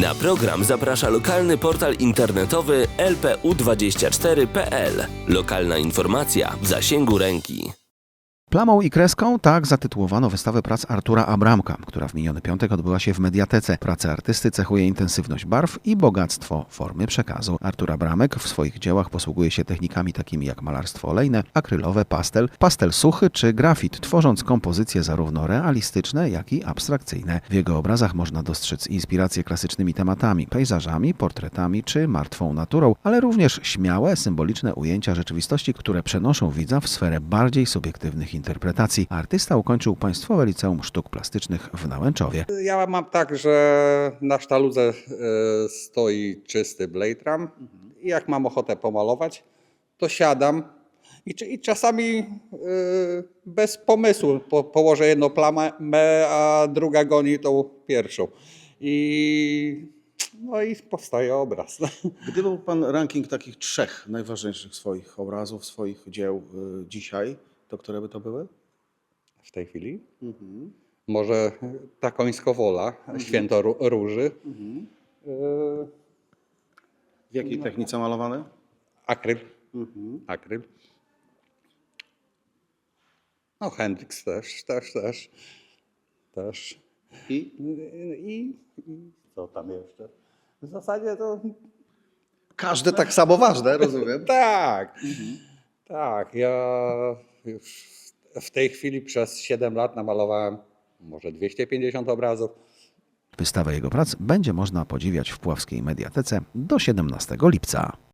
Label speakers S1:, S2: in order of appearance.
S1: Na program zaprasza lokalny portal internetowy lpu24.pl. Lokalna informacja w zasięgu ręki.
S2: Plamą i kreską tak zatytułowano wystawę prac Artura Abramka, która w miniony piątek odbyła się w Mediatece. Prace artysty cechuje intensywność barw i bogactwo formy przekazu. Artur Abramek w swoich dziełach posługuje się technikami takimi jak malarstwo olejne, akrylowe, pastel, pastel suchy czy grafit, tworząc kompozycje zarówno realistyczne, jak i abstrakcyjne. W jego obrazach można dostrzec inspiracje klasycznymi tematami, pejzażami, portretami czy martwą naturą, ale również śmiałe, symboliczne ujęcia rzeczywistości, które przenoszą widza w sferę bardziej subiektywnych interpretacji. Artysta ukończył Państwowe Liceum Sztuk Plastycznych w Nałęczowie.
S3: Ja mam tak, że na sztaludze e, stoi czysty blade ram i jak mam ochotę pomalować, to siadam i, i czasami e, bez pomysłu po, położę jedną plamę, a druga goni tą pierwszą. I, no i powstaje obraz.
S4: Gdyby był Pan ranking takich trzech najważniejszych swoich obrazów, swoich dzieł y, dzisiaj, to które by to były?
S3: W tej chwili. Może ta końskowola, święto Ró- róży. E,
S4: W jakiej technice malowane?
S3: Akryl. Akryl. No Hendrix też, też, też. Też.
S4: I
S3: I, I co tam jeszcze? W zasadzie to
S4: każde tak samo ważne, rozumiem.
S3: tak. Tak, ja już w tej chwili przez 7 lat namalowałem może 250 obrazów.
S2: Wystawę jego prac będzie można podziwiać w Puławskiej Mediatece do 17 lipca.